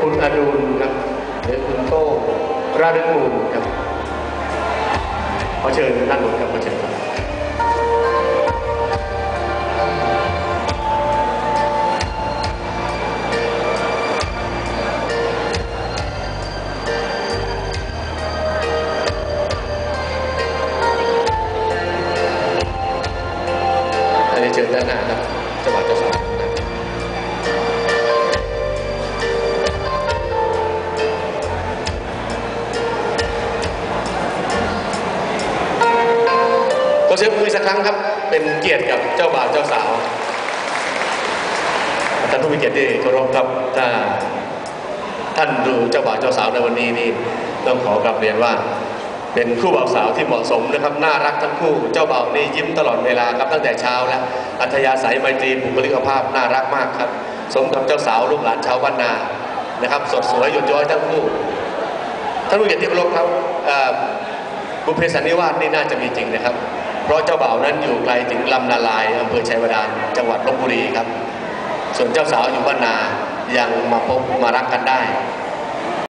คุณอดุลครับหรือคุณโต้ราดึกูลครับขอเชิญท่านหนุนครับขอเชิญครับเชิญด้านหน้าครับจังหวัดเจ้าสาว เสียงมือสักครั้งครับ เป็นเกียรติกับเจ้าบ่าวเจ้าสาวท่านผู้มีเกียรติที่เคารพครับถ้าท่านดูเจ้าบ่าวเจ้าสาวในวันนี้นี่ต้องขอกลับเรียนว่า เป็นคู่บ่าวสาวที่เหมาะสมนะครับน่ารักทั้งคู่เจ้าบ่าวนี่ยิ้มตลอดเวลาครับตั้งแต่เช้าแล้วอัธยาศัยไมตรีบุคลิกภาพน่ารักมากครับ สมกับเจ้าสาวลูกหลานชาวบ้านนานะครับ สดสวยหยดย้อยทั้งคู่ท่านผู้เกียรติที่เคารพครับเอ่อบุพเพสันนิวาสนี่น่าจะมีจริงนะครับ เพราะเจ้าบ่าวนั้นอยู่ไกลถึงลำนาลายอำเภอชัยวดานจังหวัดลบบุรีครับ ส่วนเจ้าสาวอยู่บ้านนายังมาพบมารักกันได้